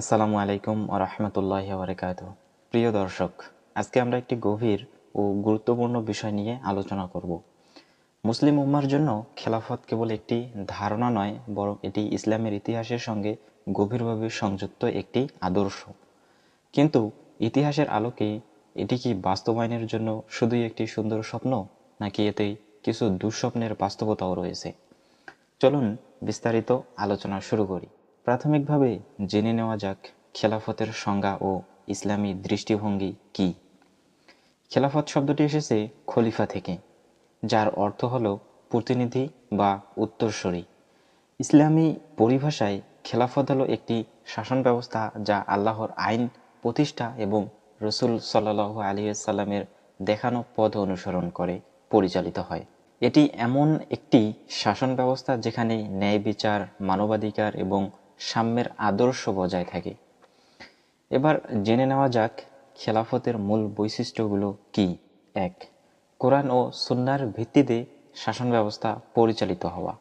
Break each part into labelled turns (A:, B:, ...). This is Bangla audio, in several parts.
A: আসসালামু আলাইকুম ও রহমতুল্লাহ বারকাত প্রিয় দর্শক, আজকে আমরা একটি গভীর ও গুরুত্বপূর্ণ বিষয় নিয়ে আলোচনা করব। মুসলিম উম্মার জন্য খেলাফত কেবল একটি ধারণা নয়, বরং এটি ইসলামের ইতিহাসের সঙ্গে গভীরভাবে সংযুক্ত একটি আদর্শ। কিন্তু ইতিহাসের আলোকে এটি কি বাস্তবায়নের জন্য শুধুই একটি সুন্দর স্বপ্ন, নাকি এতে কিছু দুঃস্বপ্নের বাস্তবতাও রয়েছে? চলুন বিস্তারিত আলোচনা শুরু করি। প্রাথমিকভাবে জেনে নেওয়া যাক খেলাফতের সংজ্ঞা ও ইসলামী দৃষ্টিভঙ্গি কি। খেলাফত শব্দটি এসেছে খলিফা থেকে, যার অর্থ হল প্রতিনিধি বা উত্তরসূরি। ইসলামী পরিভাষায় খেলাফত হলো একটি শাসন ব্যবস্থা যা আল্লাহর আইন, প্রতিষ্ঠা এবং রসুল সাল্লাহ আলিয়াল্লামের দেখানো পদ অনুসরণ করে পরিচালিত হয়। এটি এমন একটি শাসন ব্যবস্থা যেখানে ন্যায় বিচার, মানবাধিকার এবং সাম্যের আদর্শ বজায় থাকে। এবার জেনে নেওয়া যাক খেলাফতের মূল বৈশিষ্ট্যগুলো কি। এক, কোরআন ও সুন্নার ভিত্তিতে শাসন ব্যবস্থা পরিচালিত হওয়া।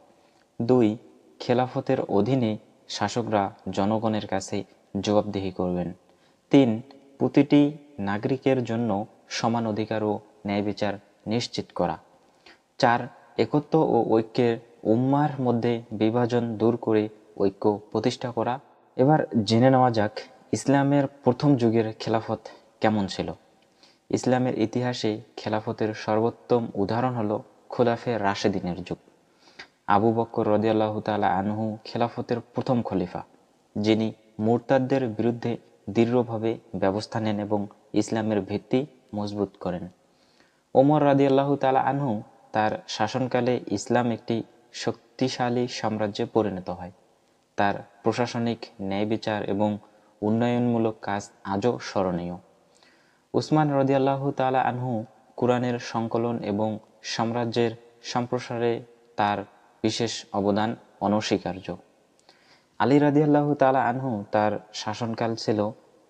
A: দুই, খেলাফতের অধীনে শাসকরা জনগণের কাছে জবাবদিহি করবেন। তিন, প্রতিটি নাগরিকের জন্য সমান অধিকার ও ন্যায় বিচার নিশ্চিত করা। চার, একত্ব ও ঐক্যের উম্মার মধ্যে বিভাজন দূর করে ঐক্য প্রতিষ্ঠা করা। এবার জেনে নেওয়া যাক ইসলামের প্রথম যুগের খেলাফত কেমন ছিল। ইসলামের ইতিহাসে খেলাফতের সর্বোত্তম উদাহরণ হলো খোলাফে রাশেদিনের যুগ। আবু বক্কর রদিয়াল্লাহ তালা আনহু খেলাফতের প্রথম খলিফা, যিনি মোরতাদদের বিরুদ্ধে দৃঢ়ভাবে ব্যবস্থা নেন এবং ইসলামের ভিত্তি মজবুত করেন। ওমর রাদিয়াল্লাহু তালা আনহু তার শাসনকালে ইসলাম একটি শক্তিশালী সাম্রাজ্যে পরিণত হয়। তার প্রশাসনিক ন্যায় বিচার এবং উন্নয়নমূলক কাজ আজও স্মরণীয়। উসমান রদিয়াল্লাহ তালা আনহু কোরআনের সংকলন এবং সাম্রাজ্যের সম্প্রসারে তার বিশেষ অবদান অনস্বীকার্য। আলী রাদিয়াল্লাহু তালা আনহু তার শাসনকাল ছিল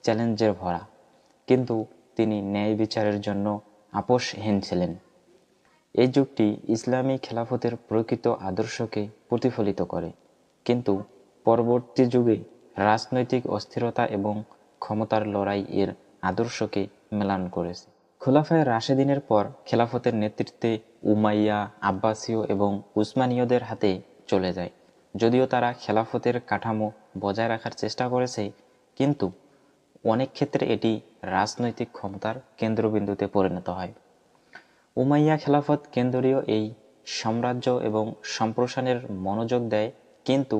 A: চ্যালেঞ্জের ভরা, কিন্তু তিনি ন্যায় বিচারের জন্য আপোষহীন ছিলেন। এই যুগটি ইসলামী খেলাফতের প্রকৃত আদর্শকে প্রতিফলিত করে, কিন্তু পরবর্তী যুগে রাজনৈতিক অস্থিরতা এবং ক্ষমতার লড়াই এর আদর্শকে মেলান করেছে। খোলাফায় রাশেদিনের পর খেলাফতের নেতৃত্বে উমাইয়া, আব্বাসীয় এবং উসমানীয়দের হাতে চলে যায়। যদিও তারা খেলাফতের কাঠামো বজায় রাখার চেষ্টা করেছে, কিন্তু অনেক ক্ষেত্রে এটি রাজনৈতিক ক্ষমতার কেন্দ্রবিন্দুতে পরিণত হয়। উমাইয়া খেলাফত কেন্দ্রীয় এই সাম্রাজ্য এবং সম্প্রসারণের মনোযোগ দেয়, কিন্তু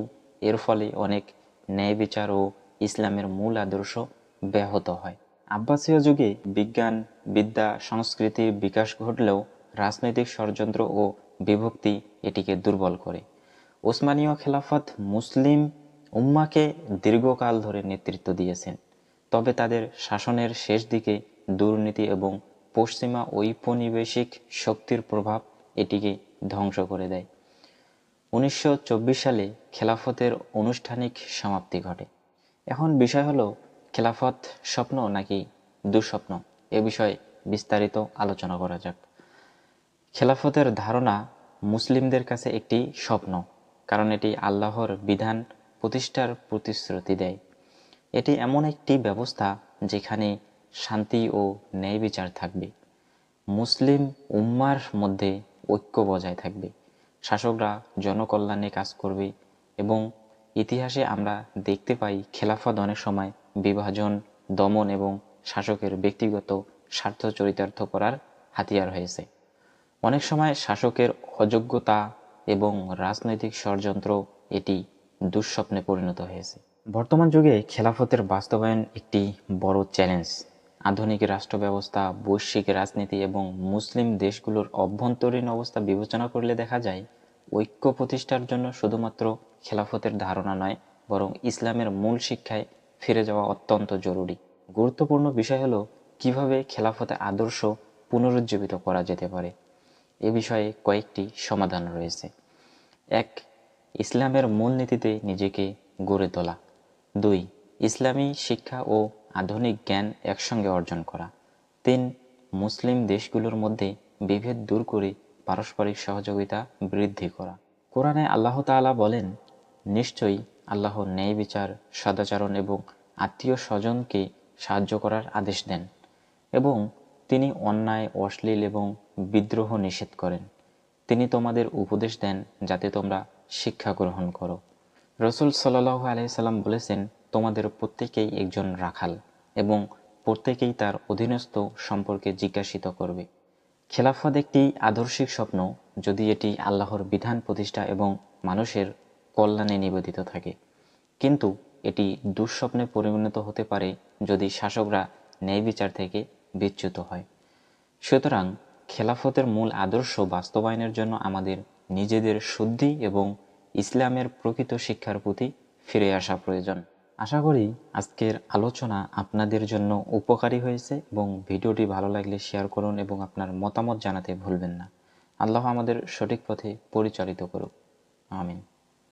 A: এর ফলে অনেক ন্যায় বিচার ও ইসলামের মূল আদর্শ ব্যাহত হয়। আব্বাসীয় যুগে বিজ্ঞান, বিদ্যা, সংস্কৃতির বিকাশ ঘটলেও রাজনৈতিক ষড়যন্ত্র ও বিভক্তি এটিকে দুর্বল করে। ওসমানীয় খেলাফত মুসলিম উম্মাকে দীর্ঘকাল ধরে নেতৃত্ব দিয়েছেন। তবে তাদের শাসনের শেষ দিকে দুর্নীতি এবং পশ্চিমা ঔপনিবেশিক শক্তির প্রভাব এটিকে ধ্বংস করে দেয়। উনিশশো চব্বিশ সালে খেলাফতের আনুষ্ঠানিক সমাপ্তি ঘটে। এখন বিষয় হলো, খেলাফত স্বপ্ন নাকি দুঃস্বপ্ন? এ বিষয়ে বিস্তারিত আলোচনা করা যাক। খেলাফতের ধারণা মুসলিমদের কাছে একটি স্বপ্ন, কারণ এটি আল্লাহর বিধান প্রতিষ্ঠার প্রতিশ্রুতি দেয়। এটি এমন একটি ব্যবস্থা যেখানে শান্তি ও ন্যায় বিচার থাকবে। মুসলিম উম্মার মধ্যে ঐক্য বজায় থাকবে। শাসকরা জনকল্যাণে কাজ করবে এবং ইতিহাসে আমরা দেখতে পাই খেলাফত অনেক সময় বিভাজন, দমন এবং শাসকের ব্যক্তিগত স্বার্থ চরিতার্থ করার হাতিয়ার হয়েছে। অনেক সময় শাসকের অযোগ্যতা এবং রাজনৈতিক ষড়যন্ত্র এটি দুঃস্বপ্নে পরিণত হয়েছে। বর্তমান যুগে খেলাফতের বাস্তবায়ন একটি বড় চ্যালেঞ্জ। আধুনিক রাষ্ট্র ব্যবস্থা বৈশ্বিক রাজনীতি এবং মুসলিম দেশগুলোর অভ্যন্তরীণ অবস্থা বিবেচনা করলে দেখা যায় ঐক্য প্রতিষ্ঠার জন্য শুধুমাত্র খেলাফতের ধারণা নয়, বরং ইসলামের মূল শিক্ষায় ফিরে যাওয়া অত্যন্ত জরুরি। গুরুত্বপূর্ণ বিষয় হলো কীভাবে খেলাফতে আদর্শ পুনরুজ্জীবিত করা যেতে পারে। এ বিষয়ে কয়েকটি সমাধান রয়েছে। এক, ইসলামের মূলনীতিতে নিজেকে গড়ে তোলা। দুই, ইসলামী শিক্ষা ও আধুনিক জ্ঞান একসঙ্গে অর্জন করা। তিন, মুসলিম দেশগুলোর মধ্যে বিভেদ দূর করে পারস্পরিক সহযোগিতা বৃদ্ধি করা। কোরআনে আল্লাহ তাআলা বলেন, নিশ্চয়ই আল্লাহ ন্যায় বিচার, সদাচরণ এবং আত্মীয় স্বজনকে সাহায্য করার আদেশ দেন এবং তিনি অন্যায়, অশ্লীল এবং বিদ্রোহ নিষেধ করেন। তিনি তোমাদের উপদেশ দেন যাতে তোমরা শিক্ষা গ্রহণ করো। রসুল সাল্লাহ আলাইসাল্লাম বলেছেন, তোমাদের প্রত্যেকেই একজন রাখাল এবং প্রত্যেকেই তার অধীনস্থ সম্পর্কে জিজ্ঞাসিত করবে। খেলাফত একটি আদর্শিক স্বপ্ন যদি এটি আল্লাহর বিধান, প্রতিষ্ঠা এবং মানুষের কল্যাণে নিবেদিত থাকে। কিন্তু এটি দুঃস্বপ্নে পরিণত হতে পারে যদি শাসকরা ন্যায় বিচার থেকে বিচ্যুত হয়। সুতরাং খেলাফতের মূল আদর্শ বাস্তবায়নের জন্য আমাদের নিজেদের শুদ্ধি এবং ইসলামের প্রকৃত শিক্ষার প্রতি ফিরে আসা প্রয়োজন। আশা করি আজকের আলোচনা আপনাদের জন্য উপকারী হয়েছে এবং ভিডিওটি ভালো লাগলে শেয়ার করুন এবং আপনার মতামত জানাতে ভুলবেন না। আল্লাহ আমাদের সঠিক পথে পরিচালিত করুক। আমিন।